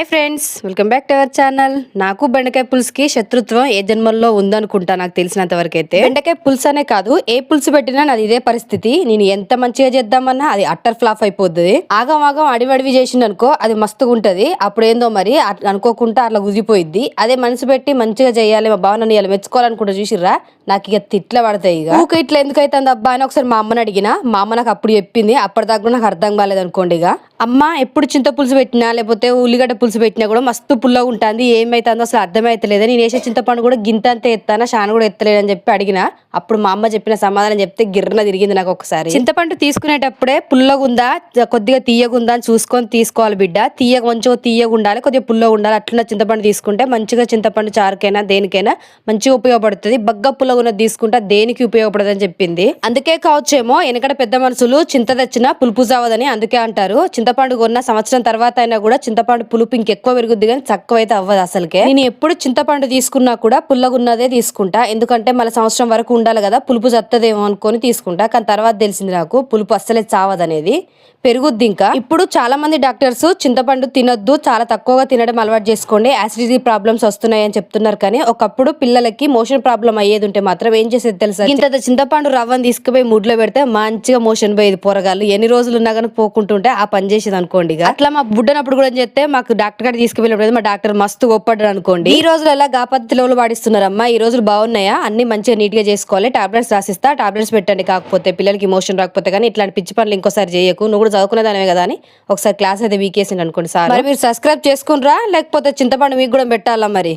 Hi friends welcome back to our channel. నాకు బెండకాయ పులుసుకి శత్రుత్వం ఏ జన్మల్లో ఉందనుకుంటా నాకు తెలిసినంత వరకు అయితే బెండకాయ పులుసు అనే కాదు ఏ పులుసు పెట్టినా నాది ఇదే పరిస్థితి. నేను ఎంత మంచిగా చేద్దామన్నా అది అట్టర్ ఫ్లాప్ అయిపోతుంది ఆగం ఆగం అడివడివి చేసిండు అనుకో అది మస్తుగా ఉంటుంది. అప్పుడు ఏందో మరి అనుకోకుండా అట్లా కుదిపోయిద్ది అదే మనసు పెట్టి మంచిగా చేయాలి మా బావ నన్ను ఇలా మెచ్చుకోవాలనుకుంటా చూసిర్రా? నాకు ఇక తిట్ల పడతాయి ఇక. ఊక ఇట్లా ఎందుకైతే అబ్బా అని ఒకసారి మా అమ్మని అడిగిన మా అమ్మ నాకు అప్పుడు చెప్పింది అప్పటిదాకా నాకు అర్థం కాలేదు అనుకోండి ఇక. అమ్మ ఎప్పుడు చింతపులుసు పెట్టినా లేకపోతే ఉల్లిగడ్డ పులుసు పెట్టినా కూడా మస్తు పుల్లగా ఉంటుంది. ఏమైతుందో అసలు అర్థమవుతలేదు నేను వేసే చింతపండు కూడా గింత అంతే ఎత్తానా షాన్ కూడా ఎత్తలేదని చెప్పి అడిగిన. అప్పుడు మా అమ్మ చెప్పిన సమాధానం చెప్తే గిర్రన తిరిగింది నాకు ఒకసారి. చింతపండు తీసుకునేటప్పుడే పుల్లగుందా కొద్దిగా తీయగుందా అని చూసుకొని తీసుకోవాలి బిడ్డ. తీయ కొంచెం తీయగా ఉండాలి కొద్దిగా పుల్లగా ఉండాలి. అట్లా చింతపండు తీసుకుంటే మంచిగా చింతపండు చారుకైనా దేనికైనా మంచిగా ఉపయోగపడుతుంది. బగ్గ పుల్లగా తీసుకుంటే దేనికి ఉపయోగపడదు అని చెప్పింది. అందుకే కావచ్చేమో వెనకడ పెద్ద మనుషులు చింత తెచ్చిన పులుపు అవ్వదని అందుకే అంటారు. చింతపండు కొన్న సంవత్సరం తర్వాత అయినా కూడా చింతపండు పులుపు ఇంకెక్కువ పెరుగుద్ది కానీ తక్కువ అయితే అవ్వదు అసలుకే. నేను ఎప్పుడు చింతపండు తీసుకున్నా కూడా పుల్లగున్నదే తీసుకుంటా. ఎందుకంటే మళ్ళీ సంవత్సరం వరకు ఉండాలి కదా పులుపు చత్తదేమో అనుకొని తీసుకుంటా. కానీ తర్వాత తెలిసింది నాకు పులుపు అస్సలే చావదనేది. పెరుగుద్ది ఇంకా. ఇప్పుడు చాలా మంది డాక్టర్స్ చింతపండు తినొద్దు చాలా తక్కువగా తినడం అలవాటు చేసుకోండి. యాసిడిటీ ప్రాబ్లమ్స్ వస్తున్నాయి అని చెప్తున్నారు కానీ ఒకప్పుడు పిల్లలకి మోషన్ ప్రాబ్లం అయ్యేది ఉంటే మాత్రం ఏం చేసేది తెలుసా? ఇంత చింతపండు రవ్వని తీసుకుపోయి ముడ్లో పెడితే మంచిగా మోషన్ పోయేది పోరగాళ్ళు. ఎన్ని రోజులు ఉన్నా కానీ పోకుంటుంటే ఆ పని చేసేది అనుకోండి. అట్లా మా బుడ్డనప్పుడు కూడా ఏం చేస్తే మాకు డాక్టర్ గారు తీసుకువెళ్ళినప్పుడు మా డాక్టర్ మస్తు గొప్పడ్డాడు అనుకోండి ఈ రోజులు ఎలా గా పద్ధతిలో పాడిస్తున్నారమ్మా ఈ రోజులు బాగున్నాయా? అన్ని మంచిగా నీట్గా చేసుకోవాలి. టాబ్లెట్స్ రాసిస్తా టాబ్లెట్స్ పెట్టండి. కాకపోతే పిల్లలకి మోషన్ రాకపోతే కానీ ఇట్లాంటి పిచ్చి పనులు ఇంకోసారి చేయకు. నువ్వు కూడా చదువుకునే దానివే కదా అని ఒకసారి క్లాస్ అయితే వీకేసింది అనుకోండి సార్. మరి మీరు సబ్స్క్రైబ్ చేసుకునరా లేకపోతే చింతపండు మీకు కూడా పెట్టాలా మరి?